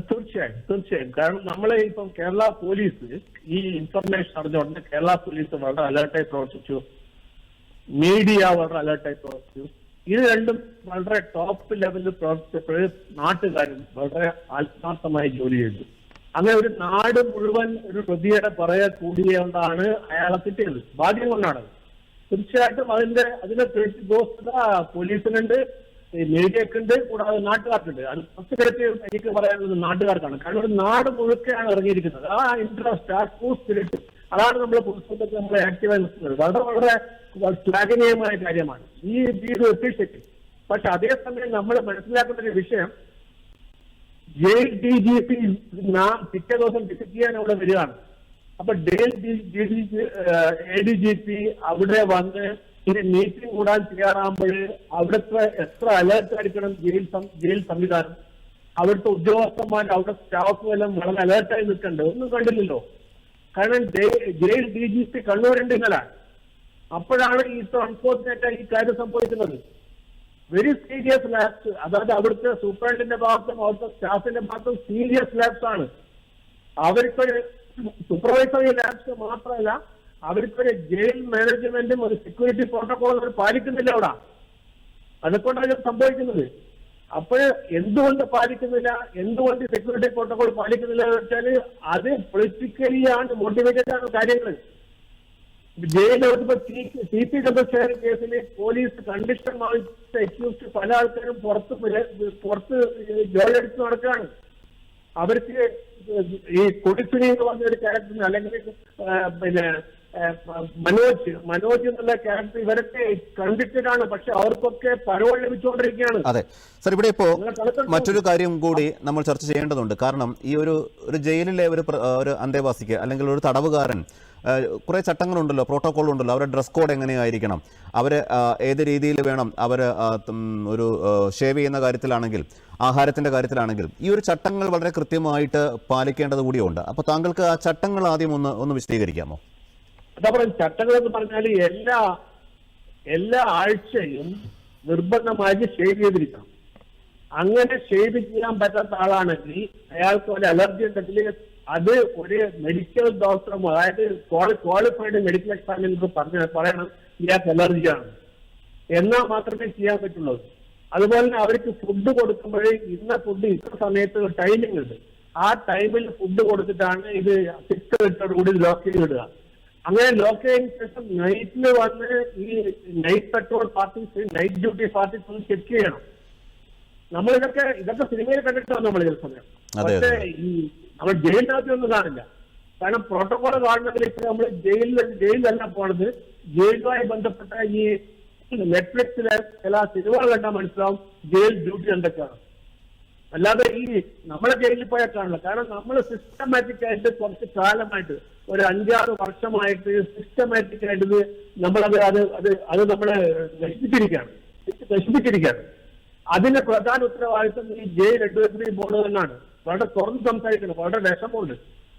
തീർച്ചയായും തീർച്ചയായും. കാരണം നമ്മളെ ഇപ്പം കേരള പോലീസ് ഈ ഇൻഫർമേഷൻ അറിഞ്ഞ ഉടനെ കേരള പോലീസ് വളരെ അലേർട്ടായി പ്രവർത്തിച്ചു. മീഡിയ വളരെ അലേർട്ടായി പ്രവർത്തിച്ചു. ഇത് രണ്ടും വളരെ ടോപ്പ് ലെവലിൽ പ്രവർത്തിച്ചപ്പോൾ നാട്ടുകാരും വളരെ ആത്മാർത്ഥമായി ജോലി ചെയ്തു. അങ്ങനെ ഒരു നാട് മുഴുവൻ ഒരു പ്രതിയുടെ പുറകെ കൂടിയതാണ് അയാളെ കിട്ടിയത്. ഭാഗ്യം കൊണ്ടാണ് തീർച്ചയായിട്ടും അതിന്റെ അതിന്റെ ദോഷത പോലീസിനുണ്ട്. മീഡിയക്കുണ്ട് കൂടാതെ നാട്ടുകാർക്കുണ്ട്. അത് ഫസ്റ്റ് കിടത്തി എനിക്ക് പറയാനുള്ളത് നാട്ടുകാർക്കാണ്. കാരണം ഒരു നാട് മുഴുക്കെയാണ് ഇറങ്ങിയിരിക്കുന്നത്. ആ ഇൻട്രസ്റ്റ് ആ ട്രൂ സ്പിരിറ്റ് അതാണ് നമ്മൾ പുസ്തകത്തിൽ നമ്മൾ ആക്റ്റീവായി നിൽക്കുന്നത്. വളരെ വളരെ ശ്ലാഘനീയമായ കാര്യമാണ്. ഈ വീട് എത്തിച്ചേക്ക് പക്ഷെ അതേസമയം നമ്മൾ മനസ്സിലാക്കുന്ന ഒരു വിഷയം ജയിൽ ഡി ജി പി നാം പിറ്റേ ദിവസം വിസിറ്റ് ചെയ്യാൻ അവിടെ വരികയാണ്. അപ്പൊ D G A D G P അവിടെ വന്ന് ഒരു മീറ്റിംഗ് കൂടാൻ തയ്യാറാകുമ്പോൾ അവിടുത്തെ എത്ര അലേർട്ട് ആയിരിക്കണം ജയിൽ ജയിൽ സംവിധാനം അവിടുത്തെ ഉദ്യോഗസ്ഥന്മാർ അവിടെ സ്റ്റാഫ് എല്ലാം വളരെ അലേർട്ടായി നിൽക്കേണ്ടത് ഒന്നും കണ്ടില്ലല്ലോ. കാരണം ജയി- ജയിൽ ഡി ജി പി കണ്ണൂരുണ്ട് ഇന്നലെ. അപ്പോഴാണ് ഈ അൺഫോർച്ചുനേറ്റ് ഈ കാര്യം സംഭവിക്കുന്നത്. വെരി സീരിയസ് ലാപ്സ് അതായത് അവിടുത്തെ സൂപ്രണ്ടിന്റെ ഭാഗത്തും അവിടുത്തെ സ്റ്റാഫിന്റെ ഭാഗത്തും സീരിയസ് ലാപ്സ് ആണ്. അവർക്കൊരു സൂപ്പർവൈസറി ലാപ്സ് മാത്രമല്ല അവർക്കൊരു ജയിൽ മാനേജ്മെന്റും ഒരു സെക്യൂരിറ്റി പ്രോട്ടോകോളും അവർ പാലിക്കുന്നില്ല അവിടെ. അതുകൊണ്ടാണ് ഇത് സംഭവിക്കുന്നത്. അപ്പോൾ എന്തുകൊണ്ട് പാലിക്കുന്നില്ല? എന്തുകൊണ്ട് സെക്യൂരിറ്റി പ്രോട്ടോകോൾ പാലിക്കുന്നില്ല എന്ന് വെച്ചാൽ അത് പൊളിറ്റിക്കലി ആണ് മോട്ടിവേറ്റഡ് ആണ് കാര്യങ്ങൾ. ജയിലിലിപ്പോ സി പി ചന്ദ്രശേഖരൻ കേസിൽ പോലീസ് കണ്ടീഷൻ വാങ്ങിച്ച അക്യൂസ്ഡ് പല ആൾക്കാരും പുറത്ത് പുറത്ത് ജോലിയെടുത്ത് നടക്കുകയാണ്. അവർക്ക് ഈ കൊടിസുനി എന്ന് പറഞ്ഞ ഒരു ക്യാരക്ടറിന് അല്ലെങ്കിൽ പിന്നെ മനോജ് മനോജ് എന്നുള്ള ക്യാരക്ടർ ഇവരൊക്കെ കണ്ടിട്ടിട്ടാണ് ആണ് പക്ഷെ അവർക്കൊക്കെ പരോൾ ലഭിച്ചുകൊണ്ടിരിക്കുകയാണ്. അതെ. സർ ഇവിടെ ഇപ്പോ മറ്റൊരു കാര്യം കൂടി നമ്മൾ ചർച്ച ചെയ്യേണ്ടതുണ്ട്. കാരണം ഈ ഒരു ഒരു ജയിലിലെ ഒരു ഒരു അന്തേവാസിക്ക് അല്ലെങ്കിൽ ഒരു തടവുകാരൻ കുറെ കുറേ ചട്ടങ്ങളുണ്ടല്ലോ പ്രോട്ടോകോൾ ഉണ്ടല്ലോ അവരുടെ ഡ്രസ് കോഡ് എങ്ങനെയായിരിക്കണം? അവർ ഏത് രീതിയിൽ വേണം അവർ ഒരു ഷേവ് ചെയ്യുന്ന കാര്യത്തിലാണെങ്കിൽ ആഹാരത്തിന്റെ കാര്യത്തിലാണെങ്കിൽ ഈ ഒരു ചട്ടങ്ങൾ വളരെ കൃത്യമായിട്ട് പാലിക്കേണ്ടത് കൂടിയുണ്ട്. അപ്പോൾ താങ്കൾക്ക് ആ ചട്ടങ്ങൾ ആദ്യം ഒന്ന് ഒന്ന് വിശദീകരിക്കാമോ? അതാ പറയുക ചട്ടങ്ങൾ എന്ന് പറഞ്ഞാൽ എല്ലാ എല്ലാ ആഴ്ചയും നിർബന്ധമായിട്ട് ഷേവ് ചെയ്തിരിക്കണം. അങ്ങനെ ഷേവ് ചെയ്യാൻ പറ്റാത്ത ആളാണെങ്കിൽ അയാൾക്ക് ഒരു അലർജി ഉണ്ടെങ്കിൽ അത് ഒരു മെഡിക്കൽ ഡോക്ടറും അതായത് ക്വാളിഫൈഡ് മെഡിക്കൽ എക്സാമിനർ പറഞ്ഞ പറയണം ഇയാൾക്ക് അലർജിയാണ് എന്നാൽ മാത്രമേ ചെയ്യാൻ പറ്റുള്ളൂ. അതുപോലെ തന്നെ അവർക്ക് ഫുഡ് കൊടുക്കുമ്പോൾ ഇന്ന ഫുഡ് ഇത്ര സമയത്ത് ടൈമിംഗ് ഉണ്ട്. ആ ടൈമിൽ ഫുഡ് കൊടുത്തിട്ടാണ് ഇത് സിക്സ് കൂടി ലോക്ക് ചെയ്ത് വിടുക അങ്ങനെ ലോക്ക് ചെയ്തതിനു ശേഷം നൈറ്റിൽ വന്ന് ഈ night patrol parties night duty parties ഒന്ന് ചെക്ക് ചെയ്യണം. നമ്മൾ ഇതൊക്കെ ഇതൊക്കെ സിനിമയിൽ കണ്ടിട്ടാണ് നമ്മൾ ചില സമയം പക്ഷേ ഈ നമ്മൾ ജയിലിനകത്ത് ഒന്നും കാണില്ല. കാരണം പ്രോട്ടോകോൾ കാണണമെങ്കിൽ ഇപ്പൊ നമ്മൾ ജയിലിൽ ജയിലിലല്ല പോണത്. ജയിലുമായി ബന്ധപ്പെട്ട ഈ നെറ്റ്ഫ്ലിക്സിലെ ചില സിനിമകൾ കണ്ടാൽ മനസ്സിലാവും ജയിൽ ഡ്യൂട്ടി എന്തൊക്കെയാണ്. അല്ലാതെ ഈ നമ്മളെ ജയിലിൽ പോയാൽ കാണില്ല. കാരണം നമ്മൾ സിസ്റ്റമാറ്റിക് ആയിട്ട് കുറച്ച് കാലമായിട്ട് ഒരു അഞ്ചാറ് വർഷമായിട്ട് സിസ്റ്റമാറ്റിക് ആയിട്ട് നമ്മളത് അത് അത് അത് നമ്മളെ നശിപ്പിച്ചിരിക്കുകയാണ്. നശിപ്പിച്ചിരിക്കുകയാണ്. അതിന്റെ പ്രധാന ഉത്തരവാദിത്വം ഈ ജയിൽ അഡ്വൈസറി ബോർഡ് തന്നെയാണ്. വളരെ തുറന്ന് സംസാരിക്കണം. വളരെ വിഷമമുണ്ട്.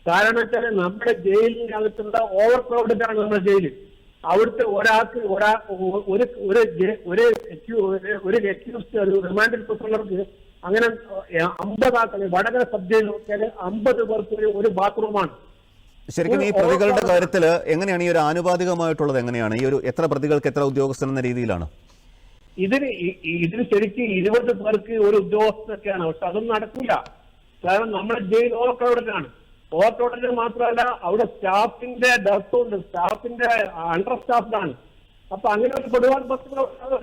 കാരണം വെച്ചാൽ നമ്മുടെ ജയിലിനകത്തുള്ള ഓവർ ക്രൗഡഡ് ആണ് നമ്മുടെ ജയിൽ അവിടുത്തെ ഒരാൾക്ക് ഒരാ ഒരു ഒരു ഒരു ഒരു- അക്യൂസ്ഡ് ഒരു റിമാൻഡിൽ പ്രസംഗർക്ക് അങ്ങനെ അമ്പതാക്കളെ വടകര സബ് നോക്കിയാൽ അമ്പത് പേർക്ക് ഒരു ബാത്റൂമാണ്. ശരിക്കും ഈ പ്രതികളുടെ കാര്യത്തിൽ എങ്ങനെയാണ് ഈ ഒരു ആനുപാതികമായിട്ടുള്ളത് എങ്ങനെയാണ്? ഈ ഒരു എത്ര പ്രതികൾക്ക് എത്ര ഉദ്യോഗസ്ഥൻ എന്ന രീതിയിലാണ്? ഇതിന് ഇതിന് ശരിക്കും ഇരുപത് പേർക്ക് ഒരു ഉദ്യോഗസ്ഥനൊക്കെയാണ്. പക്ഷെ അതൊന്നും നടക്കില്ല കാരണം നമ്മുടെ jail overcrowded overcrowded മാത്രമല്ല അവിടെ സ്റ്റാഫിന്റെ ഡെപ്തും ഉണ്ട് സ്റ്റാഫിന്റെ അണ്ടർ സ്റ്റാഫാണ് ആണ്. അപ്പൊ അങ്ങനെ ഒരു പൊതുവാൻ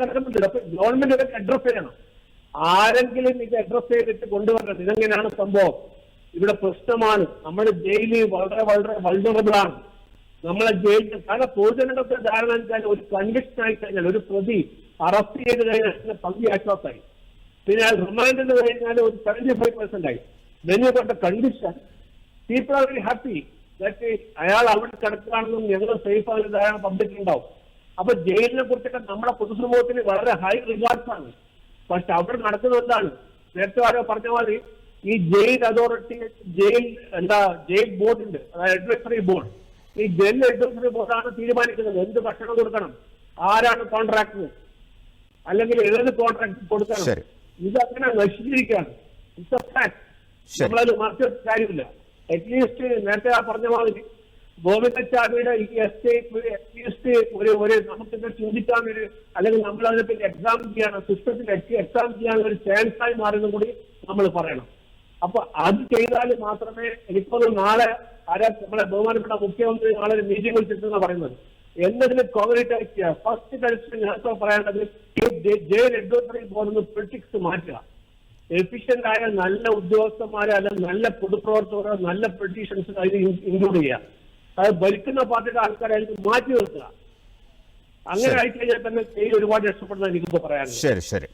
കിടക്കുന്നുണ്ട് അപ്പൊ ഗവൺമെന്റ് ഇതൊക്കെ അഡ്രസ് ചെയ്യണം. ആരെങ്കിലും ഇത് അഡ്രസ് ചെയ്തിട്ട് കൊണ്ടുവരണം. ഇതെങ്ങനെയാണ് സംഭവം? ഇവിടെ പ്രശ്നമാണ്. നമ്മുടെ ജയിലിൽ വളരെ വളരെ വൾണറബിൾ ആണ്. നമ്മളെ ജയിലിൽ കാരണം പൊതുജനങ്ങൾക്ക് ധാരണ വെച്ചാൽ ഒരു കൺവിക്ഷൻ ആയി കഴിഞ്ഞാൽ ഒരു പ്രതി അറസ്റ്റ് ചെയ്ത് കഴിഞ്ഞാൽ പകുതി ആശ്വാസമായി പിന്നെ റിമാൻഡ് എന്ന് കഴിഞ്ഞാൽ ഒരു സെവന്റി ഫൈവ് പെർസെന്റ് ആയി മെനുപ്പെട്ട conviction people are very happy that അയാൾ അവിടെ കിടക്കുകയാണെന്നും ഞങ്ങൾ സേഫ് ആണെന്ന് ധാരണ പബ്ലിക് ഉണ്ടാവും. അപ്പൊ ജയിലിനെ കുറിച്ചൊക്കെ നമ്മുടെ പൊതുസമൂഹത്തിന് വളരെ ഹൈ റിവാർഡ്സ് ആണ്. പക്ഷെ അവിടെ നടക്കുന്നത് എന്താണ്? നേരത്തെ ആരോ പറഞ്ഞ മാതിരി ഈ ജയിൽ അതോറിറ്റി ജയിൽ എന്താ ജയിൽ ബോർഡ് ഉണ്ട് അതായത് അഡ്വൈസറി ബോർഡ് ഈ ജയിൽ അഡ്വൈസറി ബോർഡാണ് തീരുമാനിക്കുന്നത്. എന്ത് ഭക്ഷണം കൊടുക്കണം? ആരാണ് കോൺട്രാക്ടർ അല്ലെങ്കിൽ ഏത് കോൺട്രാക്ട് കൊടുക്കണം. ഇതങ്ങനെ നശിച്ചിരിക്കുകയാണ്. ഇറ്റ്സ് എ ഫാക്ട് ശരി. നമ്മളത് മറിച്ച കാര്യമില്ല. അറ്റ്ലീസ്റ്റ് നേരത്തെ ആ പറഞ്ഞ മാതിരി ഗോവിന്ദച്ചാമിയുടെ ഈ എസ്റ്റേറ്റ് അറ്റ്ലീസ്റ്റ് ഒരു ഒരു നമുക്കിത് ചിന്തിക്കാൻ ഒരു അല്ലെങ്കിൽ നമ്മൾ അതിനെ പിന്നെ എക്സാം ചെയ്യണം സിസ്റ്റത്തിൽ എക്സാം ചെയ്യാനുള്ള ഒരു ചാൻസ് ആയി മാറുന്ന കൂടി നമ്മൾ പറയണം. അപ്പൊ അത് ചെയ്താൽ മാത്രമേ എനിക്കൊന്ന് നാളെ ആരാ നമ്മളെ ബഹുമാനപ്പെട്ട മുഖ്യമന്ത്രി നാളെ ഒരു മീറ്റിംഗ് വിളിച്ചിട്ടെന്ന് പറയുന്നത്. എന്നതിന് ആക്കിയ ഫസ്റ്റ് കഴിച്ച് നേരത്തെ പറയേണ്ടത് ജയിൽ അഡ്വൈസറി പോകുന്ന പൊളിറ്റിക്സ് മാറ്റുക. എഫിഷ്യന്റ് ആയ നല്ല ഉദ്യോഗസ്ഥന്മാരെ അല്ലെങ്കിൽ നല്ല പൊതുപ്രവർത്തകരോ നല്ല പൊളിറ്റീഷ്യൻസ് അതിൽ ഇൻക്ലൂഡ് ചെയ്യുക. അത് ഭരിക്കുന്ന പാർട്ടിയുടെ ആൾക്കാരെ അതിൽ മാറ്റി നിർത്തുക. അങ്ങനെ. ആയിക്കഴിഞ്ഞാൽ തന്നെ ജയിൽ ഒരുപാട് രക്ഷപ്പെടുന്ന എനിക്കിപ്പോ പറയാനുള്ളത് ശരി ശരി.